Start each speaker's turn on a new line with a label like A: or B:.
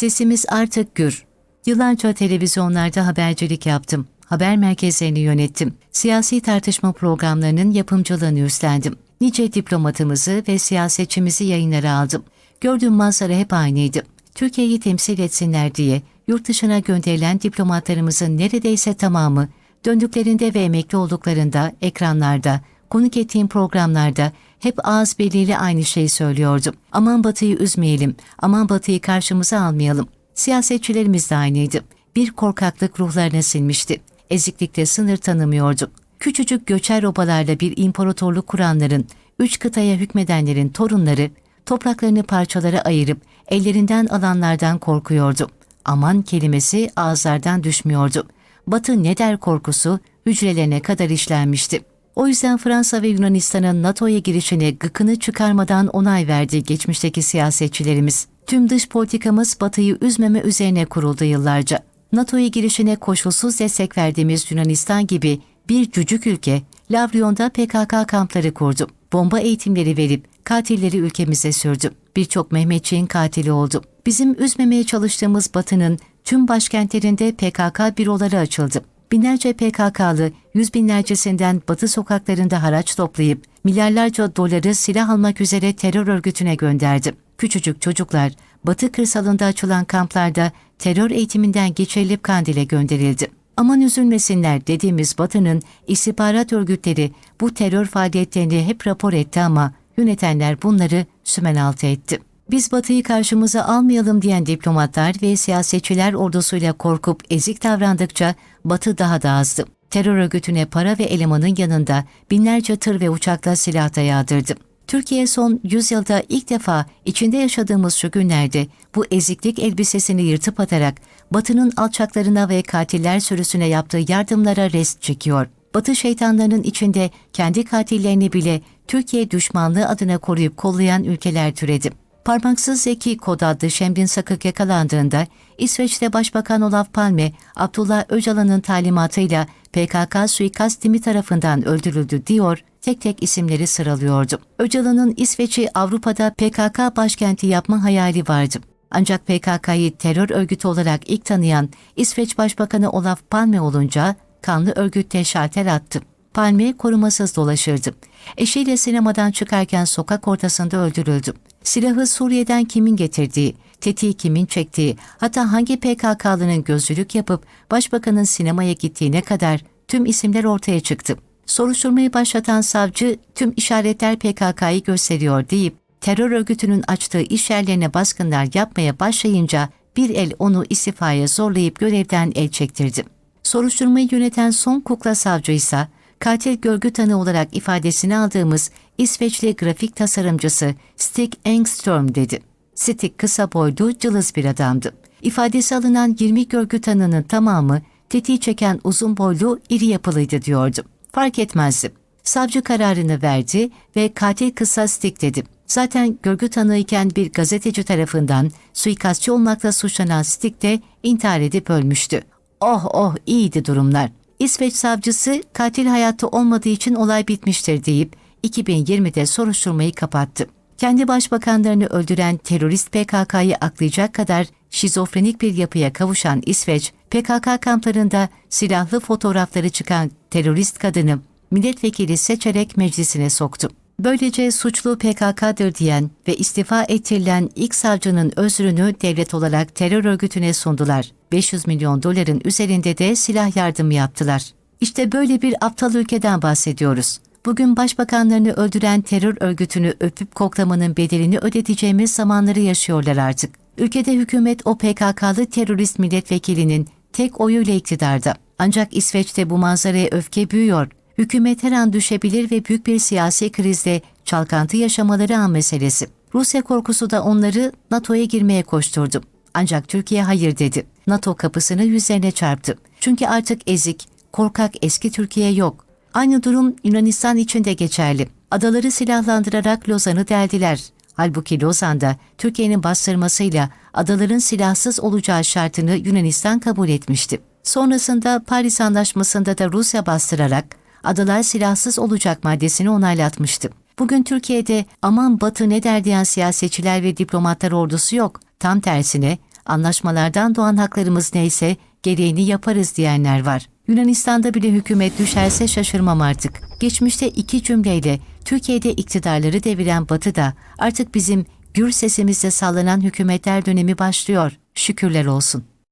A: Sesimiz artık gür. Yıllarca televizyonlarda habercilik yaptım. Haber merkezlerini yönettim. Siyasi tartışma programlarının yapımcılığını üstlendim. Nice diplomatımızı ve siyasetçimizi yayınlara aldım. Gördüğüm manzara hep aynıydı. Türkiye'yi temsil etsinler diye yurt dışına gönderilen diplomatlarımızın neredeyse tamamı döndüklerinde ve emekli olduklarında ekranlarda, konuk ettiğim programlarda hep ağız birliğiyle aynı şeyi söylüyordu. Aman Batı'yı üzmeyelim, aman Batı'yı karşımıza almayalım. Siyasetçilerimiz de aynıydı. Bir korkaklık ruhlarına sinmişti. Eziklikte sınır tanımıyordu. Küçücük göçer obalarla bir imparatorluk kuranların, üç kıtaya hükmedenlerin torunları, topraklarını parçalara ayırıp ellerinden alanlardan korkuyordu. Aman kelimesi ağızlardan düşmüyordu. Batı ne der korkusu hücrelerine kadar işlenmişti. O yüzden Fransa ve Yunanistan'ın NATO'ya girişine gıkını çıkarmadan onay verdi geçmişteki siyasetçilerimiz. Tüm dış politikamız Batı'yı üzmeme üzerine kuruldu yıllarca. NATO'ya girişine koşulsuz destek verdiğimiz Yunanistan gibi bir cücük ülke, Lavrion'da PKK kampları kurdu. Bomba eğitimleri verip katilleri ülkemize sürdü. Birçok Mehmetçiğin katili oldu. Bizim üzmemeye çalıştığımız Batı'nın tüm başkentlerinde PKK büroları açıldı. Binlerce PKK'lı yüz binlercesinden Batı sokaklarında haraç toplayıp milyarlarca doları silah almak üzere terör örgütüne gönderdi. Küçücük çocuklar Batı kırsalında açılan kamplarda terör eğitiminden geçirilip Kandil'e gönderildi. Aman üzülmesinler dediğimiz Batı'nın istihbarat örgütleri bu terör faaliyetlerini hep rapor etti ama yönetenler bunları sümen altı etti. Biz Batı'yı karşımıza almayalım diyen diplomatlar ve siyasetçiler ordusuyla korkup ezik davrandıkça Batı daha da azdı. Terör örgütüne para ve elemanın yanında binlerce tır ve uçakla silah da yağdırdı. Türkiye son yüzyılda ilk defa içinde yaşadığımız şu günlerde bu eziklik elbisesini yırtıp atarak Batı'nın alçaklarına ve katiller sürüsüne yaptığı yardımlara rest çekiyor. Batı şeytanlarının içinde kendi katillerini bile Türkiye düşmanlığı adına koruyup kollayan ülkeler türedi. Parmaksız Zeki Kod adlı Şemdin Sakık yakalandığında İsveç'te Başbakan Olaf Palme, Abdullah Öcalan'ın talimatıyla PKK suikast timi tarafından öldürüldü diyor, tek tek isimleri sıralıyordu. Öcalan'ın İsveç'i Avrupa'da PKK başkenti yapma hayali vardı. Ancak PKK'yı terör örgütü olarak ilk tanıyan İsveç Başbakanı Olaf Palme olunca kanlı örgütte şalter attı. Palme korumasız dolaşırdı. Eşiyle sinemadan çıkarken sokak ortasında öldürüldü. Silahı Suriye'den kimin getirdiği, tetiği kimin çektiği, hatta hangi PKK'lının gözcülük yapıp başbakanın sinemaya gittiğine kadar tüm isimler ortaya çıktı. Soruşturmayı başlatan savcı tüm işaretler PKK'yı gösteriyor deyip terör örgütünün açtığı iş yerlerine baskınlar yapmaya başlayınca bir el onu istifaya zorlayıp görevden el çektirdi. Soruşturmayı yöneten son kukla savcı ise katil görgü tanığı olarak ifadesini aldığımız İsveçli grafik tasarımcısı Stig Engström dedi. Stig kısa boylu, cılız bir adamdı. İfadesi alınan 20 görgü tanığının tamamı tetiği çeken uzun boylu, iri yapılıydı diyordu. Fark etmezdi. Savcı kararını verdi ve katil kısa Stig dedi. Zaten görgü tanığıyken bir gazeteci tarafından suikastçı olmakla suçlanan Stig de intihar edip ölmüştü. Oh oh iyiydi durumlar. İsveç savcısı katil hayatta olmadığı için olay bitmiştir deyip 2020'de soruşturmayı kapattı. Kendi başbakanlarını öldüren terörist PKK'yı aklayacak kadar şizofrenik bir yapıya kavuşan İsveç, PKK kamplarında silahlı fotoğrafları çıkan terörist kadını milletvekili seçerek meclisine soktu. Böylece suçlu PKK'dır diyen ve istifa ettirilen ilk savcının özrünü devlet olarak terör örgütüne sundular. 500 milyon doların üzerinde de silah yardımı yaptılar. İşte böyle bir aptal ülkeden bahsediyoruz. Bugün başbakanlarını öldüren terör örgütünü öpüp koklamanın bedelini ödeteceğimiz zamanları yaşıyorlar artık. Ülkede hükümet o PKK'lı terörist milletvekilinin tek oyuyla iktidarda. Ancak İsveç'te bu manzaraya öfke büyüyor. Hükümet her an düşebilir ve büyük bir siyasi krizde çalkantı yaşamaları an meselesi. Rusya korkusu da onları NATO'ya girmeye koşturdu. Ancak Türkiye hayır dedi. NATO kapısını yüzlerine çarptı. Çünkü artık ezik, korkak eski Türkiye yok. Aynı durum Yunanistan için de geçerli. Adaları silahlandırarak Lozan'ı deldiler. Halbuki Lozan'da Türkiye'nin bastırmasıyla adaların silahsız olacağı şartını Yunanistan kabul etmişti. Sonrasında Paris Anlaşması'nda da Rusya bastırarak adalar silahsız olacak maddesini onaylatmıştı. Bugün Türkiye'de aman batı ne der diyen siyasetçiler ve diplomatlar ordusu yok. Tam tersine Anlaşmalardan doğan haklarımız neyse gereğini yaparız diyenler var. Yunanistan'da bile hükümet düşerse şaşırmam artık. Geçmişte iki cümleyle Türkiye'de iktidarları deviren Batı'da artık bizim gür sesimizle sallanan hükümetler dönemi başlıyor. Şükürler olsun.